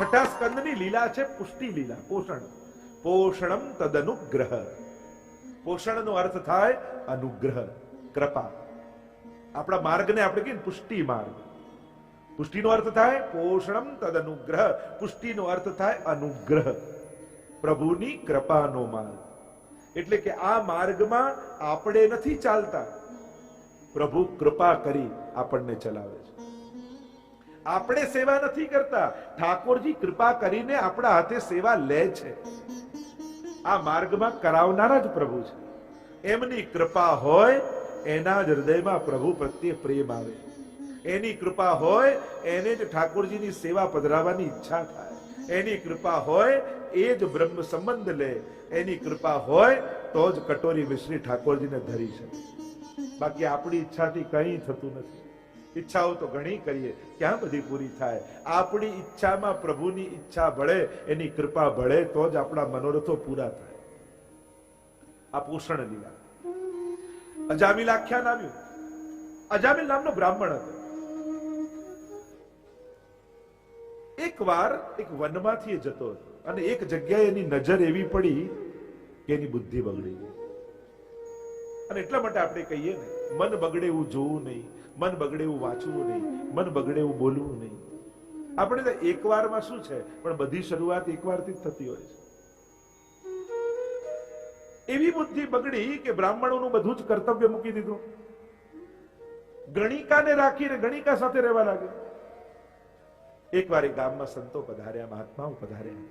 છઠ્ઠા સ્કંદની લીલા છે પુષ્ટિ લીલા, પોષણ. પોષણમ તદનુગ્રહ. પોષણનો અર્થ થાય અનુગ્રહ, કૃપા. આપણા માર્ગને આપણે કહીએ પુષ્ટિ માર્ગ. પુષ્ટિનો અર્થ થાય પોષણમ તદ અનુગ્રહ પુષ્ટિનો અર્થ થાય અનુગ્રહ. પ્રભુની કૃપાનો માર્ગ. એટલે કે આ માર્ગમાં આપણે નથી ચાલતા. પ્રભુ કૃપા કરી આપણને ચલાવે છે. આપણે સેવા નથી કરતા. ઠાકોરજી, કૃપા કરીને આપણા હાથે સેવા લે છે. આ માર્ગમાં કરાવનારા જ પ્રભુ છે. એમની કૃપા હોય, એના જ હૃદયમાં પ્રભુ પ્રત્યે પ્રેમ આવે. એની કૃપા હોય, એને જ ઠાકોરજીની સેવા પધરાવવાની ઈચ્છા થાય. એની કૃપા હોય, એ જ બ્રહ્મ સંબંધ લે. એની કૃપા હોય, તો જ કટોરી મિશ્રી ઠાકોરજીને ધરી શકે. બાકી આપણી ઈચ્છાથી કંઈ થતું નથી. ઈચ્છાઓ તો ઘણી કરીએ. ક્યાં બધી પૂરી થાય? આપણી ઈચ્છામાં પ્રભુની ઈચ્છા ભળે, એની કૃપા ભળે, તો જ આપણા મનોરથો પૂરા થાય. આ પોષણ લીલા. અજામિલ આખ્યાન આવ્યું. અજામિલ નામનો બ્રાહ્મણ હતો. એકવાર એક વનમાંથી જતો હતો અને એક જગ્યાએ એની નજર એવી પડી કે એની બુદ્ધિ બગડી ગઈ. અને એટલા માટે આપણે કહીએ ને, મન બગડે એવું જોવું નહીં. મન બગડે એવું વાંચવું નહીં, મન બગડે એવું બોલવું નહીં. આપણે તો એકવારમાં શું છે? પણ બધી શરૂઆત એકવારથી જ થતી હોય છે. એવી બુદ્ધિ બગડી કે બ્રાહ્મણોનું બધું જ કર્તવ્ય મૂકી દીધું. ગણિકાને રાખીને ગણિકા સાથે રહેવા લાગે એકવાર એ ગામમાં સંતો પધાર્યા, મહાત્માઓ પધાર્યા.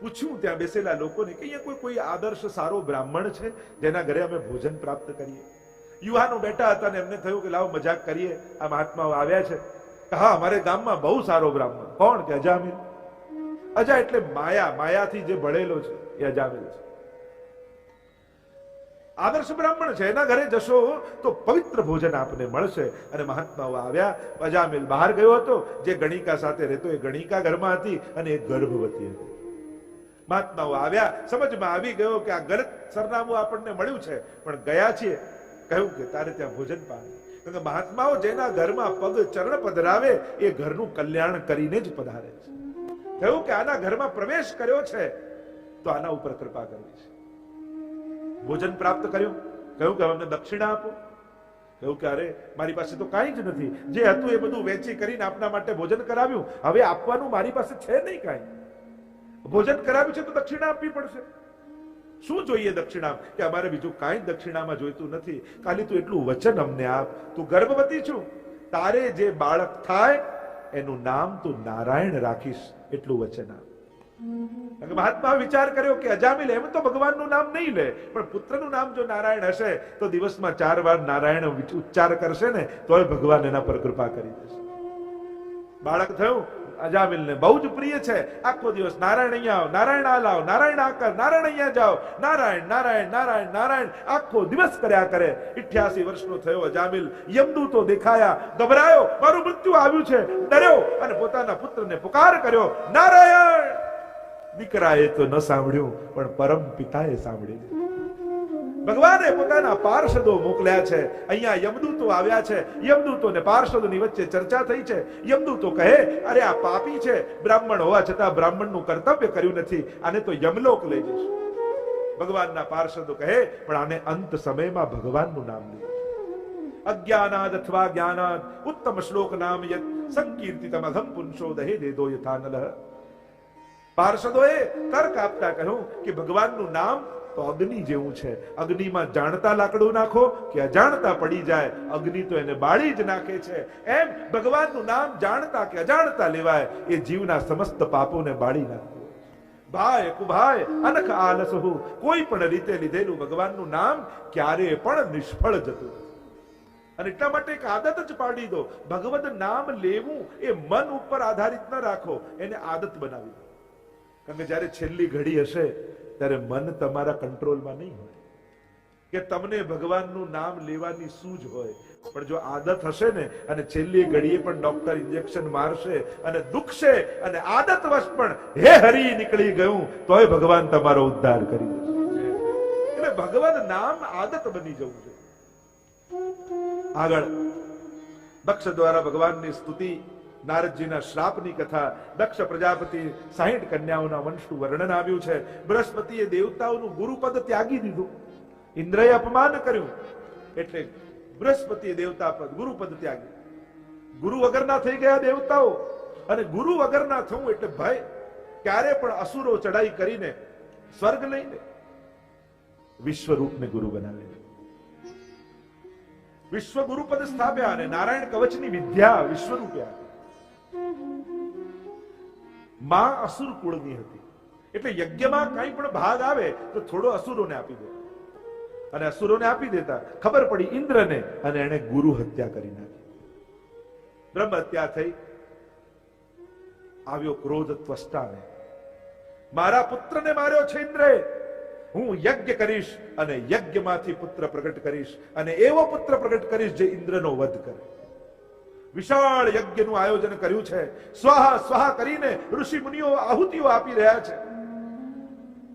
પૂછ્યું, ત્યાં બેસેલા લોકોને કે અહીંયા કોઈ કોઈ આદર્શ સારો બ્રાહ્મણ છે? જેના ઘરે અમે ભોજન પ્રાપ્ત કરીએ. યુવાનો બેઠા હતા ને એમને થયું કે લાવો મજાક કરીએ. આ મહાત્માઓ આવ્યા છે. હા, અમારે ગામમાં બહુ સારો બ્રાહ્મણ. કોણ? કે અજામિલ. અજા એટલે માયા. માયાથી જે ભળેલો છે, એ અજામિલ છે. આદર્શ બ્રાહ્મણ છે, એના ઘરે જશો તો પવિત્ર ભોજન આપને મળશે. અને મહાત્માઓ આવ્યા. અજામિલ બહાર ગયો હતો. જે ગણિકા સાથે રહેતો, એ ગણિકા ઘરમાં હતી અને એ ગર્ભવતી હતી. મહાત્માઓ આવ્યા. સમજમાં આવી ગયો કે આ ગલત સરનામું આપણને મળ્યું છે. પણ ગયા છીએ. કહ્યું કે તારે ત્યાં ભોજન કે મહાત્માઓ જેના ઘરમાં પગ ચરણ પધરાવે, એ ઘરનું કલ્યાણ કરીને જ પધારે છે. કહ્યું કે આના ઘરમાં પ્રવેશ કર્યો છે, તો આના ઉપર કૃપા કરવી છે. ભોજન પ્રાપ્ત કર્યું. કહ્યું કે અમને દક્ષિણા આપો. કહ્યું કે અરે, મારી પાસે તો કાંઈ જ નથી. જે હતું એ બધું વેચી કરીને આપના માટે ભોજન કરાવ્યું. હવે આપવાનું મારી પાસે છે નહીં કાંઈ. ભોજન કરાવ્યું છે તો દક્ષિણા આપવી પડશે. શું જોઈએ દક્ષિણા કે અમારે બીજું કાંઈ દક્ષિણામાં જોઈતું નથી. ખાલી તું એટલું વચન અમને આપ. તું ગર્ભવતી છું. તારે જે બાળક થાય, એનું નામ તું નારાયણ રાખીશ. એટલું વચન આપ. મહાત્મા વિચાર કર્યો કે અજામિલ, એમ તો ભગવાનનું નામ નહીં લે, પણ પુત્રનું નામ જો નારાયણ હશે, તો દિવસમાં ચાર વાર નારાયણ ઉચ્ચાર કરશે ને, તોય ભગવાન એના પર કૃપા કરી દેશે. બાળક થયું અજામિલને બહુ જ પ્રિય છે. આખો દિવસ નારાયણ અહીંયા આવ, નારાયણ આ નારાયણ આ નારાયણ અહીંયા જાઓ નારાયણ નારાયણ નારાયણ નારાયણ આખો દિવસ કર્યા કરે. 88 વર્ષનો થયો અજામિલ. યમદૂતો દેખાયા. ગભરાયો. મારું મૃત્યુ આવ્યું છે. ડર્યો અને પોતાના પુત્રને પુકાર કર્યો. નારાયણ! દીકરાએ તો ન સાંભળ્યું, પણ પરમ પિતાએ સાંભળ્યું. ભગવાને પોતાના પાર્ષદો મોકલ્યા છે. અહીંયા યમદૂતો આવ્યા છે. યમદૂતો ને પાર્ષદોની વચ્ચે ચર્ચા થઈ છે. યમદૂતો કહે, અરે, આ પાપી છે. બ્રાહ્મણ હોવા છતાં બ્રાહ્મણનું કર્તવ્ય કર્યું નથી. આને તો યમલોક લઈ જશે ભગવાનના પાર્ષદો કહે, પણ આને અંત સમયમાં ભગવાનનું નામ લીધું અજ્ઞાનાદ અથવા જ્ઞાનાદ, ઉત્તમ શ્લોક નામ યત, સંકીર્તિતમ અઘમ પુંશો દહે દેદો યથાનલ પાર્ષદોએ તર્ક આપતા કહ્યું કે ભગવાનનું નામ તો અગ્નિ જેવું છે. અગ્નિમાં જાણતા લાકડું નાખો કે અજાણતા પડી જાય. અગ્નિ તો એને બાળી જ નાખે છે. એમ ભગવાનનું નામ જાણતા કે અજાણતા લેવાય. એ જીવના સમસ્ત પાપોને બાળી નાખે. ભાઈ, કુભાઈ, અનખ આલસ હું કોઈ પણ રીતે લીધેલું ભગવાનનું નામ ક્યારે પણ નિષ્ફળ જતું અને એટલા માટે એક આદત જ પાડી દો. ભગવત નામ લેવું એ મન ઉપર આધારિત ન રાખો. એને આદત બનાવી દો. કારણ કે જ્યારે છેલ્લી ઘડી હશે ત્યારે મન તમારા કંટ્રોલમાં નહીં હોય. કે તમને ભગવાનનું નામ લેવાની સૂઝ હોય. પણ જો આદત હશે ને, અને છેલ્લી ઘડીએ પણ ડોક્ટર ઇન્જેક્શન મારશે અને દુખશે અને આદત વશ પણ હે હરી નીકળી ગયું, તોય ભગવાન તમારો ઉદ્ધાર કરી દેશે. એટલે ભગવાન નામ આદત બની જવું છે આગળ દક્ષ દ્વારા ભગવાનની સ્તુતિ નારદજીના શ્રાપની કથા દક્ષ પ્રજાપતિ સાહીઠ કન્યાઓના વંશનું વર્ણન આવ્યું છે. બૃહસ્પતિએ દેવતાઓનું ગુરુપદ ત્યાગી દીધું. ઇન્દ્રએ અપમાન કર્યું. એટલે બૃહસ્પતિએ દેવતા પદ ગુરુપદ ત્યાગી ગુરુ વગરના થઈ ગયા દેવતાઓ. અને ગુરુ વગરના થવું એટલે ભય. ક્યારે પણ અસુરો ચડાઈ કરીને સ્વર્ગ લઈને વિશ્વરૂપને ગુરુ બનાવે. વિશ્વ ગુરુપદ સ્થાપ્યા અને નારાયણ કવચની વિદ્યા વિશ્વરૂપ્યા. માં અસુર કુળની હતી. એટલે યજ્ઞમાં કઈ પણ ભાગ આવે તો થોડો અસુરોને આપી દે. અને અસુરોને આપી દેતા ખબર પડી ઇન્દ્રને અને એને ગુરુ હત્યા કરી નાખી. બ્રહ્મ હત્યા થઈ. આવ્યો ક્રોધ ત્વષ્ટાને. મારા પુત્રને માર્યો છે ઇન્દ્રે. હું યજ્ઞ કરીશ અને યજ્ઞમાંથી પુત્ર પ્રગટ કરીશ અને એવો પુત્ર પ્રગટ કરીશ જે ઇન્દ્રનો વધ કરે. વિશાળ યજ્ઞનું આયોજન કર્યું છે. સ્વાહા સ્વાહા કરીને ઋષિ મુનિઓ આહુતિઓ આપી રહ્યા છે.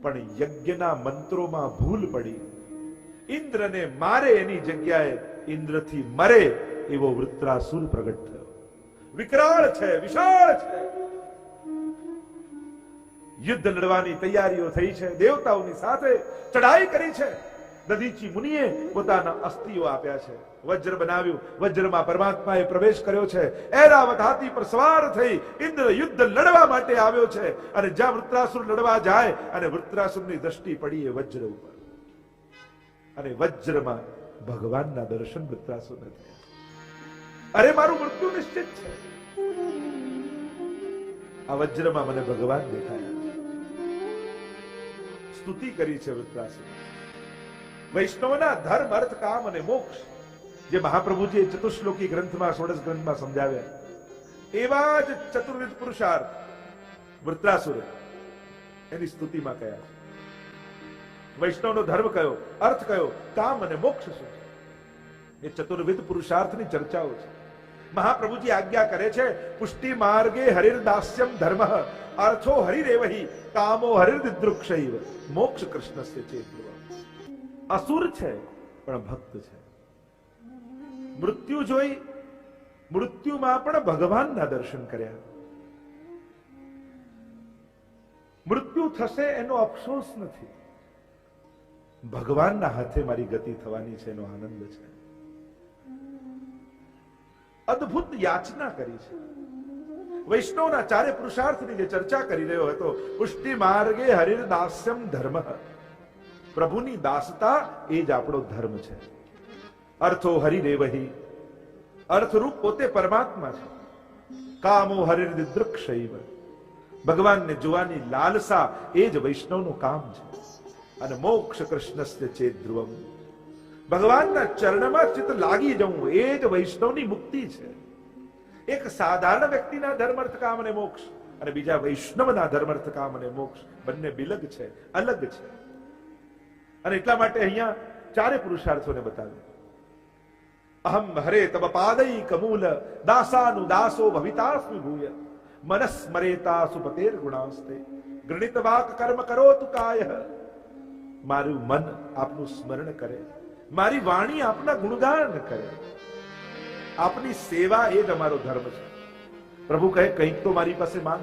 પણ યજ્ઞના મંત્રોમાં ભૂલ પડી. ઇન્દ્રને મારે એની જગ્યાએ ઇન્દ્રથી મરે એવો વૃત્રાસુર પ્રગટ થયો. વિકરાળ છે, વિશાળ છે. યુદ્ધ લડવાની તૈયારીઓ થઈ છે. દેવતાઓની સાથે ચડાઈ કરી છે. દધીચી મુનિએ પોતાના અસ્થિઓ આપ્યા છે. વજ્ર બનાવ્યું. વજ્રમાં પરમાત્માએ પ્રવેશ કર્યો છે. એરાવત હાથી પર સવાર થઈ ઇન્દ્ર યુદ્ધ લડવા માટે આવ્યો છે. અને જ્યાં વૃત્રાસુર લડવા જાય અને વૃત્રાસુરની દ્રષ્ટિ પડી એ વજ્ર ઉપર. અને વજ્રમાં ભગવાનના દર્શન વૃત્રાસુરને થયા. અરે, મારું મૃત્યુ નિશ્ચિત છે. આ વજ્રમાં મને ભગવાન દેખાયા. સ્તુતિ કરી છે વૃત્રાસુર. વૈષ્ણવના ધર્મ, અર્થ, કામ અને મોક્ષ, જે મહાપ્રભુજીએ ચતુશ્લોકી ગ્રંથમાં, ષોડશ ગ્રંથમાં સમજાવ્યા. એવા જ ચતુર્વિધ પુરુષાર્થ વૃત્રાસુર એની સ્તુતિમાં કયા છે. વૈષ્ણવનો ધર્મ કયો, અર્થ કયો, કામ અને મોક્ષ શું એ ચતુર્વિધ પુરુષાર્થની ચર્ચાઓ છે. મહાપ્રભુજી આજ્ઞા કરે છે, પુષ્ટિ માર્ગે હરિર્દાસ્યમ ધર્મ, અર્થો હરિરેવહી, કામો હરિર્દૃક્ષૈવ મોક્ષ કૃષ્ણસ્ય ચેત અસુર છે, પણ ભક્ત છે. મૃત્યુ જોઈ, મૃત્યુમાં પણ ભગવાનના દર્શન કર્યા. મૃત્યુ થશે એનો અફસોસ નથી. ભગવાનના હાથે મારી ગતિ થવાની છે, એનો આનંદ છે. અદ્ભુત યાચના કરી છે. વૈષ્ણવના ચારે પુરુષાર્થની જે ચર્ચા કરી રહ્યો હતો, પુષ્ટિ માર્ગે હરિર્દાસ્યમ ધર્મ. પ્રભુની દાસતા એ જ આપણો ધર્મ છે. અર્થો હરિરેવહી અર્થરૂપ પોતે પરમાત્મા છે. કામો હરિર દૃક્ષૈવ ભગવાનને જોવાની લાલસા એ જ વૈષ્ણવનું કામ છે. અને મોક્ષ કૃષ્ણસ્ય ચેત ધ્રુવમ. ભગવાનના ચરણમાં ચિત્ત લાગી જવું એ જ વૈષ્ણવની મુક્તિ છે. એક સાધારણ વ્યક્તિના ધર્મર્થ કામ અને મોક્ષ અને બીજા વૈષ્ણવના ધર્મર્થ કામ અને મોક્ષ બંને બિલગ છે, અલગ છે. અને એટલા માટે અહીંયા ચારે પુરુષાર્થોને બતાવ્યું. અહમ હરે તબ પાદઈ કમૂલ, દાસાનુ દાસો ભવિતાસ્મિ ભૂય. મનસ્મરેતા સુપતેર ગુણાસ્તે. ગણિત વાક કર્મ કરો તુ કાય. મારું મન આપનું સ્મરણ કરે. મારી વાણી આપના ગુણગાન કરે. આપની સેવા એ જ અમારો ધર્મ છે. પ્રભુ કહે, કંઈક તો મારી પાસે માંગ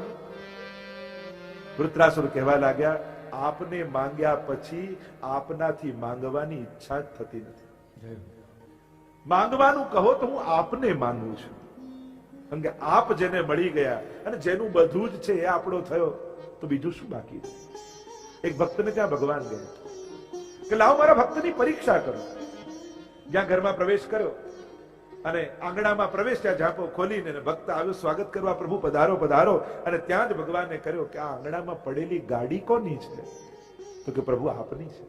વૃત્રાસુર કહેવા લાગ્યા આપને માંગ્યા પછી આપનાથી માંગવાની ઈચ્છા જ થતી નથી. માંગવાનું કહો તો હું આપને માંગુ છું. કારણ કે આપ જેને મળી ગયા અને જેનું બધું જ છે એ આપણો થયો તો બીજું શું બાકી એક ભક્તને ત્યાં ભગવાન ગયા કે લાવ મારા ભક્તની પરીક્ષા કરો. જ્યાં ઘરમાં પ્રવેશ કર્યો અને આંગણામાં પ્રવેશ્યા ઝાંપો ખોલીને ભક્ત આવ્યો, સ્વાગત કરવા, પ્રભુ પધારો પધારો. અને ત્યાં જ ભગવાને કર્યો કે આ આંગણામાં પડેલી ગાડી કોની છે? તો કે પ્રભુ આપની છે.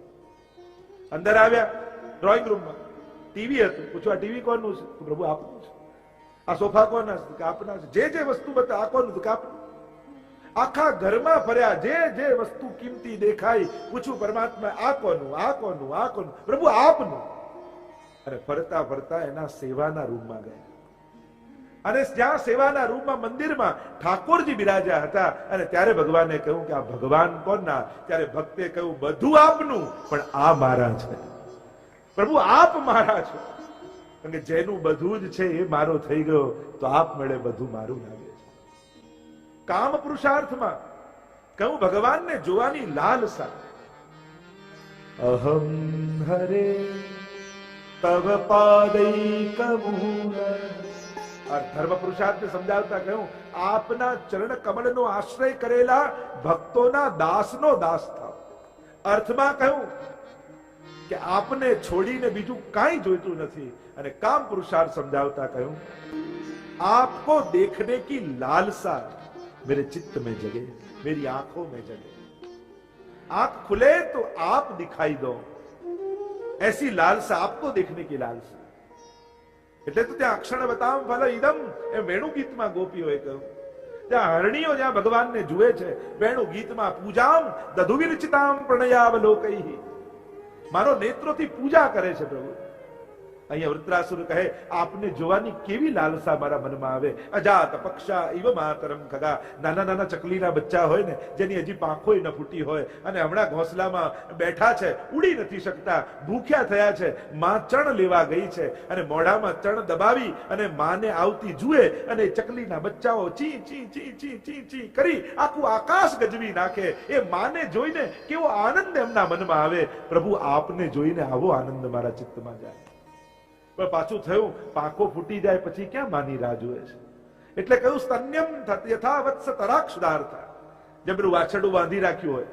અંદર આવ્યા ડ્રોઈંગ રૂમમાં ટીવી હતું. પૂછવા ટીવી કોનું છે? પ્રભુ આપનું છે. આ સોફા કોના છે? કે આપના છે. જે જે વસ્તુ બતા, આ કોનું? કે આપનું. આખા ઘરમાં ફર્યા. જે જે વસ્તુ કિંમતી દેખાય પૂછ્યું પરમાત્મા આ કોનું? આ કોનું? આ કોનું? પ્રભુ આપનું. અને ફરતા ફરતા એના સેવાના રૂમમાં ગયા. અને જ્યાં સેવાના રૂમમાં મંદિરમાં ઠાકોરજી બિરાજ્યા હતા અને ત્યારે ભગવાને કહ્યું કે આ ભગવાન કોના ત્યારે ભક્તે કહ્યું, બધું આપનું, પણ આ મારા છે. પ્રભુ, આપ મારા છો. કારણ કે જેનું બધું જ છે એ મારો થઈ ગયો, તો આપ મળે બધું મારું લાગે છે. કામ પુરુષાર્થમાં કહું, ભગવાનને જોવાની લાલસા. અહમ હરે તવ પાદૈક ધર્મ પુરુષાર્થને સમજાવતા કહ્યું આપના ચરણ કમળનો આશ્રય કરેલા ભક્તોના દાસનો દાસ થાવ અર્થમાં કહ્યું કે આપને છોડીને બીજું કાંઈ જોઈતું નથી અને કામ પુરુષાર્થ સમજાવતા કહ્યું आपको देखने की लालसा मेरे चित्त में जगे मेरी आंखों में जगे आंख खुले तो आप दिखाई दो ऐसी लालसा आपको देखने की लालसा એટલે તો ત્યાં અક્ષર બતાવ ફલ ઇદમ એ વેણુ ગીતમાં ગોપીઓએ કહ્યું ત્યાં હરણીઓ જ્યાં ભગવાનને જુએ છે વેણુ ગીતમાં પૂજામ દધુ વિરચિતામ પ્રણયાવલોકૈ મારો નેત્રોથી પૂજા કરે છે પ્રભુ અહીંયા વૃત્રાસુર કહે, આપને જોવાની કેવી લાલસા મારા મનમાં આવે? અજાત પક્ષા ઇવ માતરમ ખગા. નાના નાના ચકલીના બચ્ચા હોય ને, જેની હજી પાંખોય ન ફૂટી હોય અને હમણાં ઘોંસલામાં બેઠા છે, ઉડી નથી શકતા, ભૂખ્યા થયા છે, માં ચણ લેવા ગઈ છે અને મોઢામાં ચણ દબાવી અને માને આવતી જુએ અને ચકલીના બચ્ચાઓ ચી ચી ચી ચી ચી ચી કરી આખું આકાશ ગજવી નાખે. એ માને જોઈને કેવો આનંદ એમના મનમાં આવે. પ્રભુ, આપને જોઈને આવો આનંદ મારા ચિત્તમાં જાય. પણ પાછું થયું પાંખો ફૂટી જાય પછી ક્યાં માની રાહ જુએ છે? એટલે કહ્યું, સ્તન્યમ યથાવત્સ તરાક્ષદાર્થ. જેમ વાછડું બાંધી રાખ્યું હોય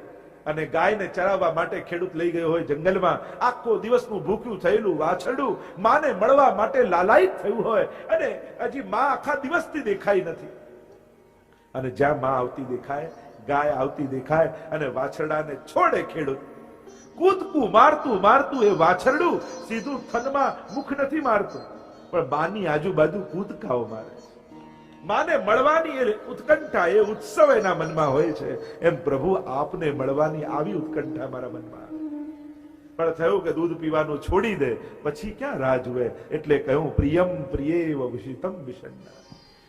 અને ગાયને ચરાવવા માટે ખેડૂત લઈ ગયો હોય જંગલમાં, આખો દિવસનું ભૂખ્યું થયેલું વાછડું માને મળવા માટે લાલાયિત થયું હોય અને હજી માં આખા દિવસથી દેખાઈ નથી. અને જ્યાં માં આવતી દેખાય, ગાય આવતી દેખાય અને વાછરડાને છોડે ખેડૂત. કૂદકું, મારતું મારતું એ વાછરડું સીધું થનમાં મુખ નથી મારતું. પણ બાની આજુબાજુ કૂદકાઓ મારે માને મળવાની એ ઉત્કંઠા એ ઉત્સવ એના મનમાં હોય છે. એમ પ્રભુ આપને મળવાની આવી ઉત્કંઠા મારા મનમાં. પણ થયું કે દૂધ પીવાનું છોડી દે, પછી ક્યાં રાહ જુએ? એટલે કહ્યું, પ્રિયમ પ્રિય વિષિતમ વિષન્ના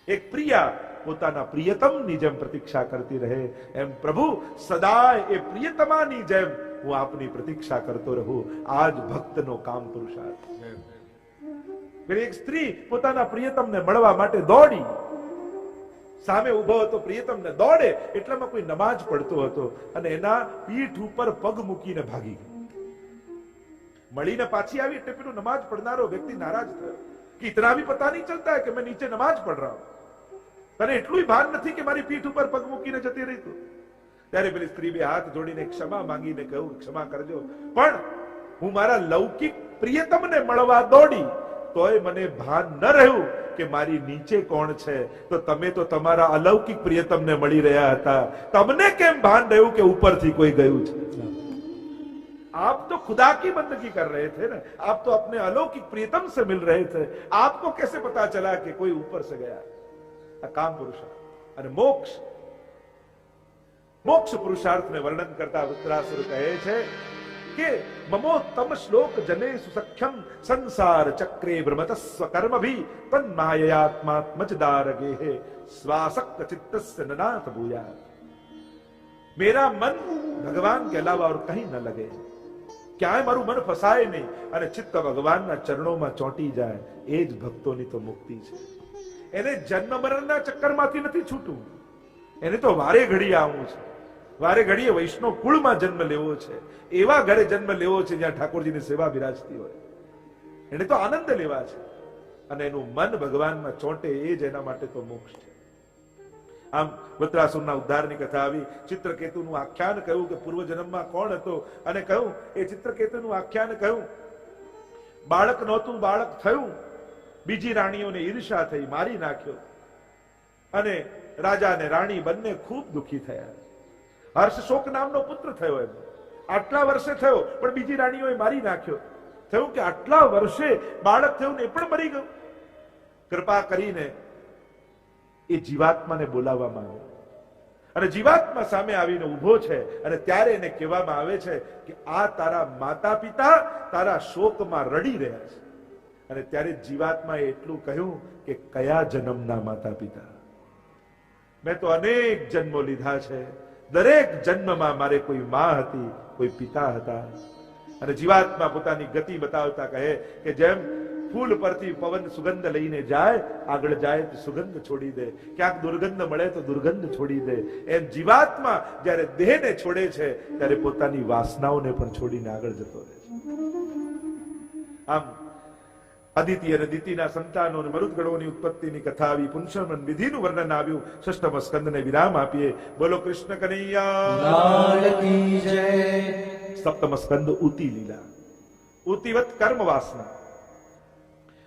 એક પ્રિયા પોતાના પ્રિયતમની જેમ પ્રતીક્ષા કરતી રહે. એમ પ્રભુ, સદાય એ પ્રિયતમાની જેમ હું આપની પ્રતીક્ષા કરતો રહું. આજ ભક્તનો કામ પુરુષાર્થ. એક સ્ત્રી પોતાના પ્રિયતમને મળવા માટે દોડી. સામે ઊભો હતો પ્રિયતમ ને દોડે, એટલામાં કોઈ નમાજ પડતો હતો અને એના પીઠ ઉપર પગ મૂકીને ભાગી મળીને પાછી આવી એટલે પેલું નમાજ પડનારો વ્યક્તિ નારાજ થયો. કે ઇતના ભી પતા નહીં ચલતા કે મેં નીચે નમાજ પડ રહા હું? તને એટલું ભાન નથી કે મારી પીઠ ઉપર પગ મૂકીને જતી રહી તું ત્યારે પેલી સ્ત્રી બે હાથ જોડીને ક્ષમા માંગીને કહ્યું ક્ષમા કરજો પણ હું મારા લૌકિક પ્રિયતમને મળવા દોડી તોય મને ભાન ન રહ્યું કે મારી નીચે કોણ છે તો તમે તો તમારા અલૌકિક પ્રિયતમને મળી રહ્યા હતા તમને કેમ ભાન રહ્યું કે ઉપરથી કોઈ ગયું છે आप तो खुदा की बंदगी कर रहे थे ना आप तो अपने अलौकिक प्रियतम से मिल रहे थे आपको कैसे पता चला कि कोई ऊपर से गया આ કામ પુરુષાર્થ અને મોક્ષ મોક્ષ પુરુષાર્થને વર્ણન કરતા વૃત્રાસુર કહે છે કે મમોત્તમ શ્લોક જને સુસખ્યમ સંસાર ચક્રે ભ્રમતસ્વ કર્મ ભી તન્માયાત્માત્મચ દારગે હે स्वासक्त चित्तस्य ननाथ भूया मेरा मन भगवान के अलावा और कहीं न लगे ક્યાંય મારું મન ફસાય નહીં અને ચિત્ત ભગવાનના ચરણોમાં ચોંટી જાય એ જ ભક્તોની તો મુક્તિ છે એને જન્મ મરણના ચક્કરમાંથી નથી છૂટવું એને તો વારે ઘડીએ આવવું છે. વારે ઘડીએ વૈષ્ણવ કુળમાં જન્મ લેવો છે. એવા ઘરે જન્મ લેવો છે જ્યાં ઠાકોરજીની સેવા બિરાજતી હોય. એને તો આનંદ લેવા છે. અને એનું મન ભગવાનમાં ચોંટે એ જ એના માટે તો મોક્ષ છે. આમ વત્રાસુરના ઉદ્ધારની કથા આવી. ચિત્રકેતુનું આખ્યાન કહ્યું કે પૂર્વ જન્મમાં કોણ હતો? અને કહ્યું, એ ચિત્રકેતુનું આખ્યાન કહ્યું, બાળક નહોતું, બાળક થયું. બીજી રાણીઓને ઈર્ષા થઈ મારી નાખ્યો. અને રાજા અને રાણી બંને ખૂબ દુખી થયા. હર્ષ શોક નામનો પુત્ર થયો એમ. આટલા વર્ષે થયો, પણ બીજી રાણીઓએ મારી નાખ્યો. થયું કે આટલા વર્ષે બાળક થયું ને એ પણ મરી ગયું. કૃપા કરીને એ જીવાત્માને બોલાવવામાં આવ્યો અને જીવાત્મા સામે આવીને ઊભો છે અને ત્યારે એને કહેવામાં આવે છે કે આ તારા માતા પિતા તારા શોકમાં રડી રહ્યા છે. અને ત્યારે જીવાત્માએ એટલું કહ્યું કે કયા જન્મના માતા પિતા મેં તો અનેક જન્મો લીધા છે. દરેક જન્મમાં મારે કોઈ માં હતી, કોઈ પિતા હતા. અને જીવાત્મા પોતાની ગતિ બતાવતા કહે કે જેમ ફૂલ પરથી પવન સુગંધ લઈને જાય, આગળ જાય તો સુગંધ છોડી દે. ક્યાંક દુર્ગંધ મળે તો દુર્ગંધ છોડી દે. એમ જીવાત્મા જ્યારે દેહને છોડે છે, ત્યારે પોતાની વાસનાઓને પણ છોડીને આગળ જતો રહે છે. આમ અદિતિ અને દિતિના સંતાનો અને મરુદગઢોની ઉત્પત્તિની કથા આવી પુનશમન વિધિનું વર્ણન આવ્યું. ષષ્ઠમ સ્કંદને વિરામ આપીએ. બોલો કૃષ્ણ કનૈયા. સપ્તમ સ્કંદ ઉતી લીલા. ઉતિવત કર્મ વાસના.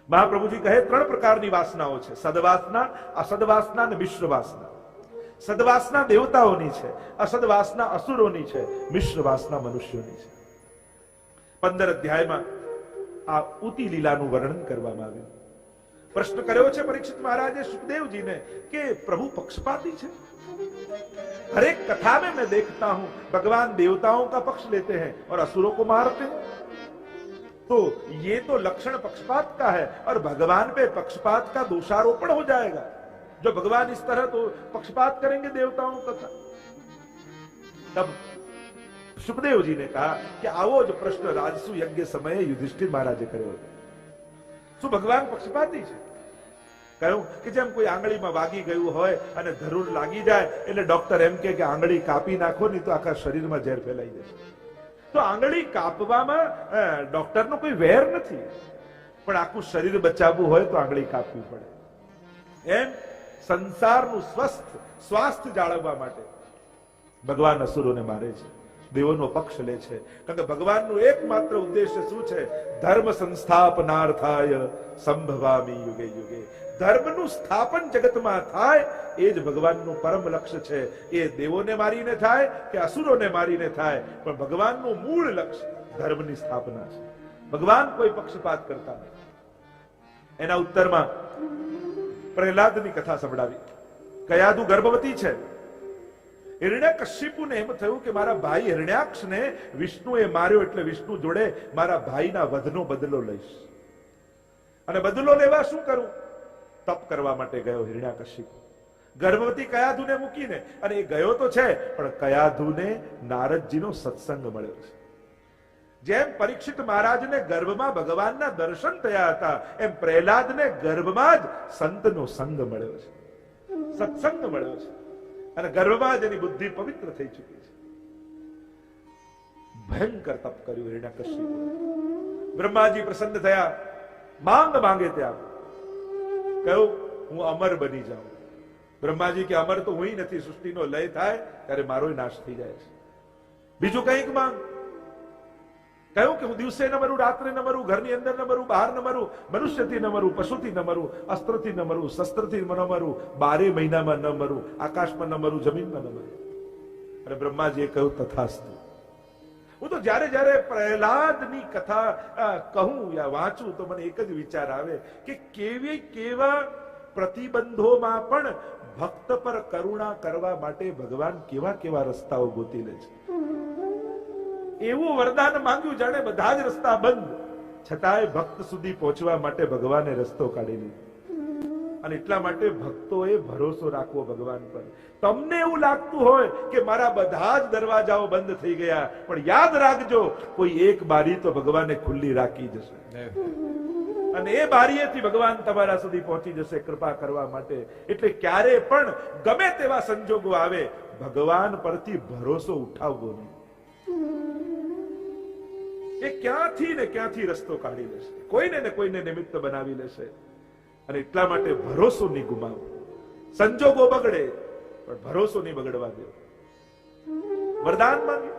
મહાપ્રભુજી કહે ત્રણ પ્રકારની વાસનાઓ છે. સદવાસના અસદવાસના અને મિશ્ર વાસના સદવાસના દેવતાઓની છે અસદવાસના અસુરોની છે મિશ્ર વાસના મનુષ્યોની છે. પંદર અધ્યાયમાં આ ઉતી લીલાનું વર્ણન કરવામાં આવ્યું પ્રશ્ન કર્યો છે પરીક્ષિત મહારાજે સુખદેવજીને કે પ્રભુ પક્ષપાતી છે हर एक कथा में मैं देखता हूं भगवान देवताओं का पक्ष लेते हैं और असुरों को मारते हैं तो ये तो लक्षण पक्षपात का है और भगवान पे पक्षपात का दोषारोपण हो जाएगा जो भगवान इस तरह तो पक्षपात करेंगे देवताओं का तब સુખદેવજીને કહા કે આવો જ પ્રશ્ન રાજસુ યજ્ઞ સમયે યુધિષ્ઠિર મહારાજે કર્યો હતો. શું ભગવાન પક્ષપાતી છે? કહ્યું કે જેમ કોઈ આંગળીમાં વાગી ગયું હોય અને ધરૂર લાગી જાય, એટલે ડોક્ટર એમ કે આંગળી કાપી નાખો, નહીં તો આખા શરીરમાં ઝેર ફેલાઈ જશે. તો આંગળી કાપવામાં ડોક્ટરનો કોઈ વેર નથી. પણ આખું શરીર બચાવવું હોય તો આંગળી કાપવી પડે. એમ સંસારનું સ્વસ્થ, સ્વાસ્થ્ય જાળવવા માટે ભગવાન અસુરોને મારે છે. દેવોનો પક્ષ લે છે. કારણ કે ભગવાનનું એકમાત્ર ઉદ્દેશ્ય શું છે? ધર્મ સંસ્થાપનાર્થાય સંભવામી યુગે યુગે. ધર્મનું સ્થાપન જગતમાં થાય એ જ ભગવાનનું પરમ લક્ષ્ય છે. એ દેવોને મારીને થાય કે અસુરોને મારીને થાય? પણ ભગવાનનું મૂળ લક્ષ્ય ધર્મની સ્થાપના છે. ભગવાન કોઈ પક્ષપાત કરતા નથી. એના ઉત્તરમાં પ્રહલાદની કથા સંભળાવી. કયાદુ ગર્ભવતી છે? હિરણ્યકશિપુને એમ થયું કે મારા ભાઈ હિરણ્યાક્ષને વિષ્ણુએ માર્યો એટલે વિષ્ણુ જોડે મારા ભાઈના વધનો બદલો લઈશ. અને બદલો લેવા શું કરું? તપ કરવા માટે ગયો હિરણ્યાકશિપુ ગર્ભવતી કયાધુને મૂકીને, અને એ ગયો તો છે, પણ કયાધુને નારદજીનો સત્સંગ મળ્યો છે. જેમ પરીક્ષિત મહારાજને ગર્ભમાં ભગવાનના દર્શન થયા હતા, એમ પ્રહલાદને ગર્ભમાં જ સંતનો સંગ મળ્યો છે. સત્સંગ મળ્યો છે. અને ગર્ભમાં જ એની બુદ્ધિ પવિત્ર થઈ ચૂકી છે. ભયંકર તપ કર્યું હિરણ્યકશિપુ બ્રહ્માજી પ્રસન્ન થયા. માંગ માંગે ત્યાં. કહ્યું, હું અમર બની જાઉં. બ્રહ્માજી કે, અમર તો હું નથી, સૃષ્ટિનો લય થાય, ત્યારે મારો નાશ થઈ જાય છે. બીજું કંઈક માંગ? કહ્યું કે હું દિવસે ન મરું રાત્રે ન મરું ઘરની અંદર ન મરું બહાર ન મરું મનુષ્યથી ન મરું પશુથી ન મરું અસ્ત્રથી ન મરું શસ્ત્રથી ન મરું બારે મહિનામાં ન મરું આકાશમાં ન મરું જમીનમાં ન મરું અને બ્રહ્માજીએ કહ્યું તથાસ્તુ હું તો જ્યારે જ્યારે પ્રહલાદની કથા કહું યા વાંચું તો મને એક જ વિચાર આવે કે કેવી કેવા પ્રતિબંધોમાં પણ ભક્ત પર કરુણા કરવા માટે ભગવાન કેવા કેવા રસ્તાઓ ગોતી લે છે એવું વરદાન માંગ્યું જાણે બધા જ રસ્તા બંધ. છતાંય ભક્ત સુધી પહોંચવા માટે ભગવાને રસ્તો કાઢી લીધો. અને એટલા માટે ભક્તોએ ભરોસો રાખવો ભગવાન પર. તમને એવું લાગતું હોય કે મારા બધા જ દરવાજાઓ બંધ થઈ ગયા પણ યાદ રાખજો કોઈ એક બારી તો ભગવાને ખુલ્લી રાખી જશે અને એ બારીએથી ભગવાન તમારા સુધી પહોંચી જશે કૃપા કરવા માટે. એટલે ક્યારે પણ ગમે તેવા સંજોગો આવે ભગવાન પરથી ભરોસો ઉઠાવવો નહીં. એ ક્યાંથી ને ક્યાંથી રસ્તો કાઢી લેશે? કોઈને ને કોઈને નિમિત્ત બનાવી લેશે. અને એટલા માટે ભરોસો નહીં ગુમાવો. સંજોગો બગડે, પણ ભરોસો નહીં બગડવા દે. વરદાન માંગ્યું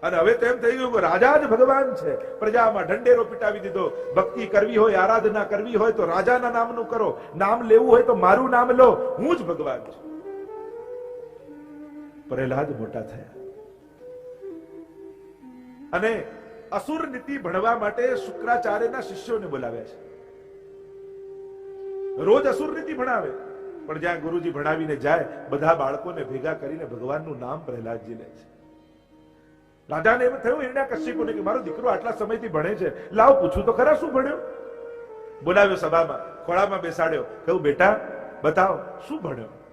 અને હવે તો એમ થઈ ગયું કે રાજા જ ભગવાન છે. પ્રજામાં ઢંઢેરો પીટાવી દીધો. ભક્તિ કરવી હોય, આરાધના કરવી હોય, તો રાજાના નામનું કરો. નામ લેવું હોય, તો મારું નામ લો. હું જ ભગવાન છું. પ્રહલાદ મોટા થયા. અને અસુર નીતિ ભણવા માટે શુક્રાચાર્યના શિષ્યોને બોલાવ્યા છે. રોજ અસુર નીતિ ભણાવે. પણ જ્યાં ગુરુજી ભણાવીને જાય, બધા બાળકોને ભેગા કરીને ભગવાનનું નામ પ્રહલાદજી લે છે. રાજાને એમ થયું એના કશ્યપુને કે મારો દીકરો આટલા સમયથી ભણે છે. લાવ, પૂછું તો ખરા શું ભણ્યો? બોલાવ્યો સભામાં, ખોળામાં બેસાડ્યો. કહ્યું, બેટા, બતાવો, શું ભણ્યો?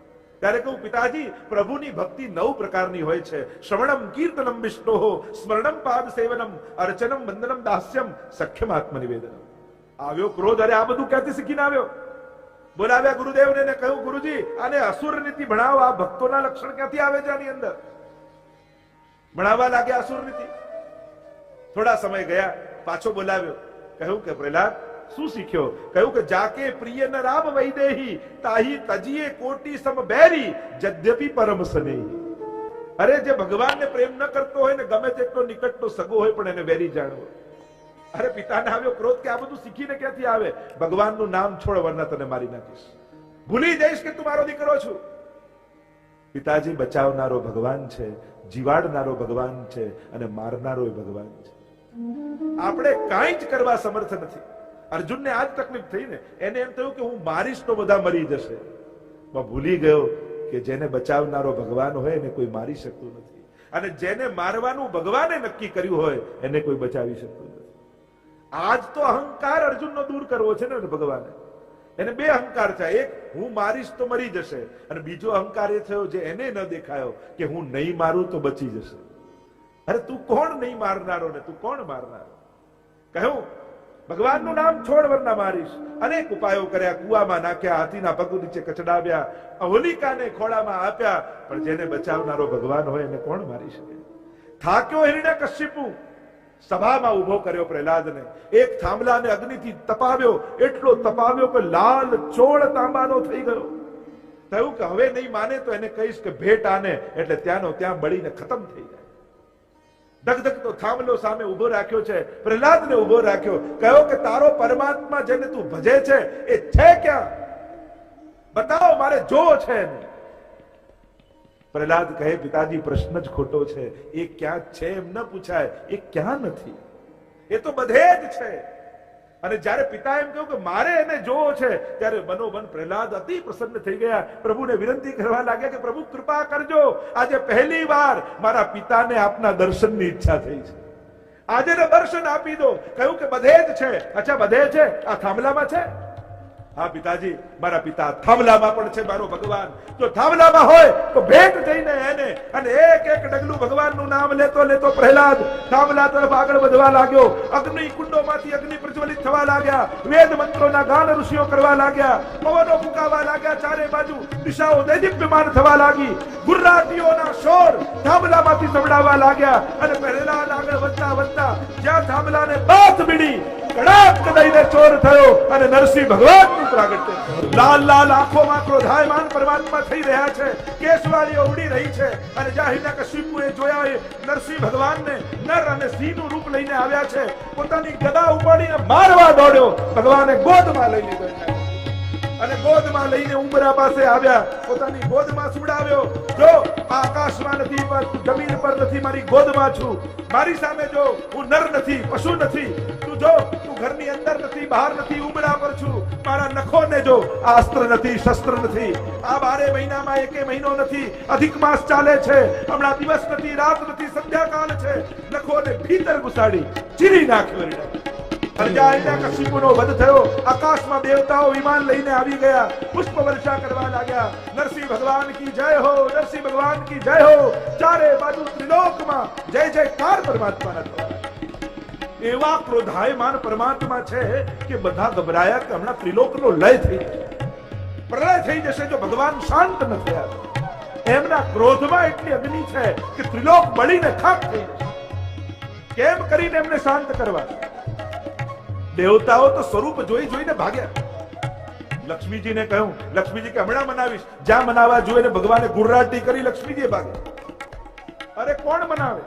ત્યારે કહું, પિતાજી, પ્રભુની ભક્તિ નવ પ્રકારની હોય છે. શ્રવણમ કીર્તનમ વિષ્ણો, સ્મરણમ પાદ સેવનમ, અર્ચનમ વંદનમ દાસ્યમ સખ્યમ આત્મનિવેદનમ આવ્યો ક્રોધ, અરે આ બધું ક્યાંથી શીખીને આવ્યો? બોલાવ્યા ગુરુદેવને ને કહ્યું, ગુરુજી, આને અસુર નીતિ ભણાવો. આ ભક્તોના લક્ષણ ક્યાંથી આવે છે આની અંદર? ભણાવવા લાગ્યા અસુર નીતિ. થોડા સમય ગયા, પાછો બોલાવ્યો. કહ્યું કે, પ્રહલાદ શું શીખ્યો? કહ્યું કે જાકે પ્રિય ન રામ વૈદેહી, તાહી તજીએ કોટી સમ બેરી, જદ્યપિ પરમ સનેહી. અરે, જે ભગવાનને પ્રેમ ન કરતો હોય ને ગમે તેટલો નિકટનો સગો હોય પણ એને વેરી જાણવો. અરે, પિતાને આવ્યો ક્રોધ કે આ બધું શીખીને ક્યાંથી આવે? ભગવાનનું નામ છોડ, વરના તને મારી નાખીશ. ભૂલી જઈશ કે તું મારો દીકરો છું. પિતાજી, બચાવનારો ભગવાન છે, જીવાડનારો ભગવાન છે અને મારનારો ભગવાન છે. આપણે કાંઈ જ કરવા સમર્થ નથી. અર્જુનને આ જ તકલીફ થઈ ને, એને એમ થયું કે હું મારીશ તો બધા મરી જશે. ભૂલી ગયો કે જેને બચાવનારો ભગવાન હોય એને કોઈ મારી શકતું નથી. અને જેને મારવાનું ભગવાને નક્કી કર્યું હોય એને કોઈ બચાવી શકતું નથી. આજ તો અહંકાર અર્જુનનો દૂર કરવો છે ને ભગવાને. એને બે અહંકાર છે. એક, હું મારીશ તો મરી જશે. અને બીજો અહંકાર એ થયો જે એને ન દેખાયો કે હું નહીં મારું તો બચી જશે. અરે તું કોણ નહીં મારનારો ને? તું કોણ મારનારો? કહ્યું ભગવાનનું નામ છોડ વરના મારીશ. અનેક ઉપાયો કર્યા, કુવામાં નાખ્યા, હાથીના પગ નીચે કચડાવ્યા હોલિકાને ખોળામાં આપ્યા, પણ જેને બચાવનારો ભગવાન હોય એને કોણ મારી શકે? થાક્યો હિરણ્ય કશ્યપુ. સભામાં ઊભો કર્યો પ્રહલાદને. એક થાંભલાને અગ્નિથી તપાવ્યો. એટલો તપાવ્યો કે લાલ ચોળ તાંબાનો થઈ ગયો. થયું કે હવે નહીં માને તો એને કહીશ કે ભેટ આને. એટલે ત્યાંનો ત્યાં બળીને ખતમ થઈ જાય. ધગધગતો થાંભલો સામે ઊભો રાખ્યો છે, પ્રહલાદને ઊભો રાખ્યો. કહ્યો કે, તારો પરમાત્મા જેને તું ભજે છે, એ છે ક્યાં? બતાવો, મારે જોવો છે પ્રહલાદ કહે, પિતાજી, પ્રશ્ન જ ખોટો છે. એ ક્યાં છે એમ ન પૂછાય. એ ક્યાં નથી? એ તો બધે જ છે. અને જ્યારે પિતા એમ કહ્યું કે મારે એને જોવો છે, ત્યારે મનોમન પ્રહલાદ અતિ પ્રસન્ન થઈ ગયા. પ્રભુને વિનંતી કરવા લાગ્યા કે પ્રભુ, કૃપા કરજો. આજે પહેલી વાર મારા પિતાને આપના દર્શનની ઈચ્છા થઈ છે. આજે દર્શન આપી દો. કહ્યું કે બધે જ છે. અચ્છા, બધે છે? આ થાંભલામાં છે? હા પિતાજી, મારા પિતા થાંભલામાં પણ છે મારો ભગવાન. જો થાંભલામાં હોય તો ભેટ જઈને એને અને એક એક ડગલું ભગવાનનું નામ લેતો લેતો પ્રહલાદ થાંભલા તરફ આગળ વધવા લાગ્યો. અગ્નિ કુંડોમાંથી અગ્નિ પ્રજ્વલિત થવા લાગ્યા. વેદ મંત્રોના ગાન ઋષિઓ કરવા લાગ્યા. પવનો ફૂંકાવા લાગ્યા ચારે બાજુ. દિશાઓ દૈદીપ્યમાન થવા લાગી. ગુર્રાટીઓના શોર થાંભલામાંથી સંભળાવા લાગ્યા અને પ્રહલાદ આગળ વધતા વધતા જ્યાં થાંભલાને બાથ બીડી કડાક દઈને ચોર થયો અને નરસિંહ ભગવાનનું પ્રાગટ્ય થયું. લાલ લાલ આંખોમાં ક્રોધાયમાન પરમાત્મા થઈ રહ્યા છે કેસવાળીઓ ઉડી રહી છે અને જ્યાં એ જોયા એ નરસિંહ ભગવાનને નર અને સિંહનું રૂપ લઈને આવ્યા છે પોતાની ગદા ઉપાડીને મારવા દોડ્યો ભગવાને ગોદમાં લઈ લીધો. અને ગોદમાં લઈને ઉમરા પાસે આવ્યા. પોતાની ગોદમાં સુડાવ્યો જો આકાશમાં નથી પર જમીન પર નથી, મારી ગોદમાં છું. મારી સામે જો હું નર નથી, પશુ નથી, તું જો, તું ઘરની અંદર નથી, બહાર નથી ઉંબરા પર છું. મારા નખોને જો આ અસ્ત્ર નથી, શસ્ત્ર નથી. આ બારે મહિનામાં એકે મહિનો નથી. અધિક માસ ચાલે છે. હમણાં દિવસ નથી, રાત નથી, સંધ્યાકાળ છે. નખોને ભીતર ઘુસાડી, ચીરી નાખ્યો એવા ક્રોધાયમાન પરમાત્મા છે કે બધા ગભરાયા કે હમણાં ત્રિલોકનો લય થઈ પ્રલય થઈ જશે જો ભગવાન શાંત ન થયા એમના ક્રોધમાં એટલી અગ્નિ છે કે ત્રિલોક બળીને ખાક થઈ કેમ કરીને એમને શાંત કરવા? દેવતાઓ તો સ્વરૂપ જોઈ જોઈને ભાગ્યા. લક્ષ્મીજીને કહ્યું, લક્ષ્મીજી, કે હમણાં મનાવીશ. જ્યાં મનાવા જોઈએ ભગવાને ગુરરાટી કરી લક્ષ્મીજી ભાગે. અરે, કોણ મનાવે?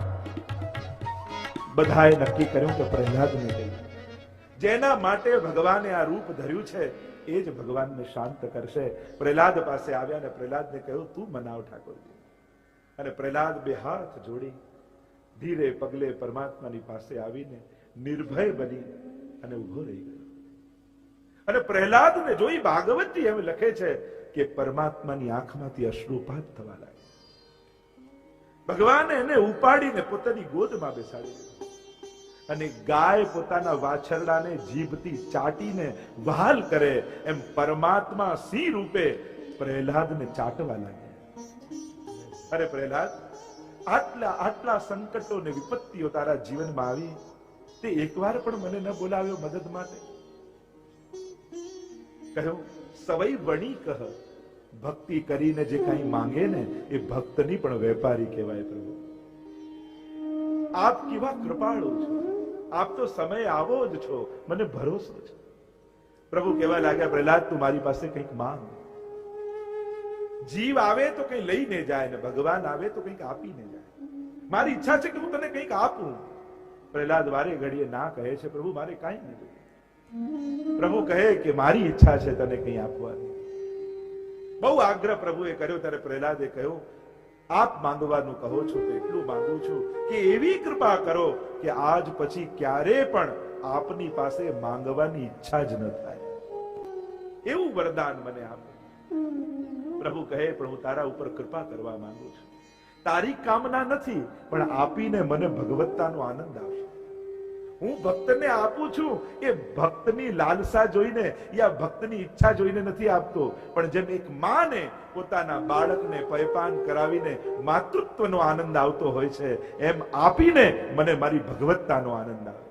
બધાએ નક્કી કર્યું કે પ્રહલાદને કહ્યું જેના માટે ભગવાને આ રૂપ ધર્યું છે, એ જ ભગવાનને શાંત કરશે. પ્રહલાદ પાસે આવ્યા અને પ્રહલાદને કહ્યું, તું મનાવ ઠાકોરજી. અને પ્રહલાદ બે હાથ જોડી ધીરે પગલે પરમાત્માની પાસે આવીને નિર્ભય બની અને ઊભો રહી ગયો. અને પ્રહલાદને જોઈ ભાગવતજી એમ લખે છે કે પરમાત્માની આંખમાંથી અશ્રુપાત થવા લાગ્યા. ભગવાને એને ઉપાડીને પોતાની ગોદમાં બેસાડી અને ગાય પોતાના વાછરડાને જીભથી ચાટીને વહાલ કરે એમ પરમાત્મા સિંહ રૂપે પ્રહલાદને ચાટવા લાગ્યા. અરે પ્રહલાદ, આટલા આટલા સંકટો ને વિપત્તિઓ તારા જીવનમાં આવી? તે એકવાર પણ મને ન બોલાવ્યો મદદ માટે. કહ્યું, સવઈ વણી કહ. ભક્તિ કરીને જે કઈ માંગે ને, એ ભક્તની પણ વેપારી કહેવાય પ્રભુ. આપ કેવા કૃપાળુ છો. આપ તો સમય આવો જ છો. મને ભરોસો છે. પ્રભુ કહેવા લાગ્યા, પ્રહલાદ, તું મારી પાસે કંઈક માંગ. જીવ આવે તો કંઈ લઈને જાય ને, ભગવાન આવે તો કંઈક આપીને જાય. મારી ઈચ્છા છે કે હું તને કંઈક આપું. પ્રહલાદ વારે ઘડીએ ના કહે છે, પ્રભુ, મારે કાંઈ નહીં પ્રભુ કહે કે, મારી ઈચ્છા છે તને કંઈ આપવાની. બહુ આગ્રહ પ્રભુએ કર્યો, ત્યારે પ્રહલાદે કહ્યું, આપ માંગવાનું કહો છો તો એટલું માંગુ છું કે એવી કૃપા કરો કે આજ પછી ક્યારે પણ આપની પાસે માંગવાની ઈચ્છા જ ન થાય. એવું વરદાન મને આપે. પ્રભુ કહે, પણ હું તારા ઉપર કૃપા કરવા માંગુ છું. તારી કામના નથી, પણ આપીને મને ભગવત્તાનો આનંદ આવશે હું ભક્તને આપું છું. એ ભક્તની લાલસા જોઈને યા ભક્તની ઈચ્છા જોઈને નથી આપતો. પણ જેમ એક માને પોતાના બાળકને પૈપાન કરાવીને માતૃત્વનો આનંદ આવતો હોય છે, એમ આપીને મને મારી ભગવત્તાનો આનંદ આવે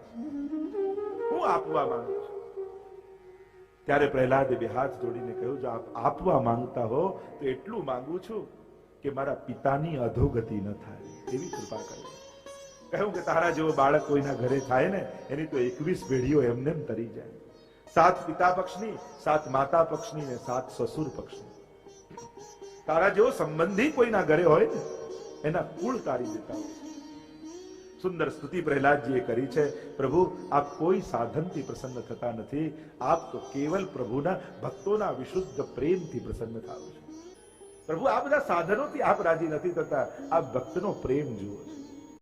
હું આપવા માંગુ છું. ત્યારે પ્રહલાદે બે હાથ જોડીને કહ્યું, જો આપ આપવા માંગતા હો, તો એટલું માંગુ છું કે મારા પિતાની અધોગતિ ન થાય. એવી કૃપા કરે કહ્યું કે તારા જેવો બાળક કોઈના ઘરે થાય ને, એની તો એકવીસ પેઢીઓ એમને તરી જાય. સાત પિતા પક્ષની, સાત માતા પક્ષની ને સાત સસુર પક્ષની. તારા જેવો સંબંધી કોઈના ઘરે હોય ને, એના કુળ તારી દેતા હોય સુંદર સ્તુતિ પ્રહલાદજીએ કરી છે, પ્રભુ, આપ કોઈ સાધનથી પ્રસન્ન થતા નથી, આપ તો કેવલ પ્રભુના ભક્તોના વિશુદ્ધ પ્રેમથી પ્રસન્ન થાવ છો. પ્રભુ, આ બધા સાધનોથી આપ રાજી નથી થતા, આપ ભક્તનો પ્રેમ જુઓ છો.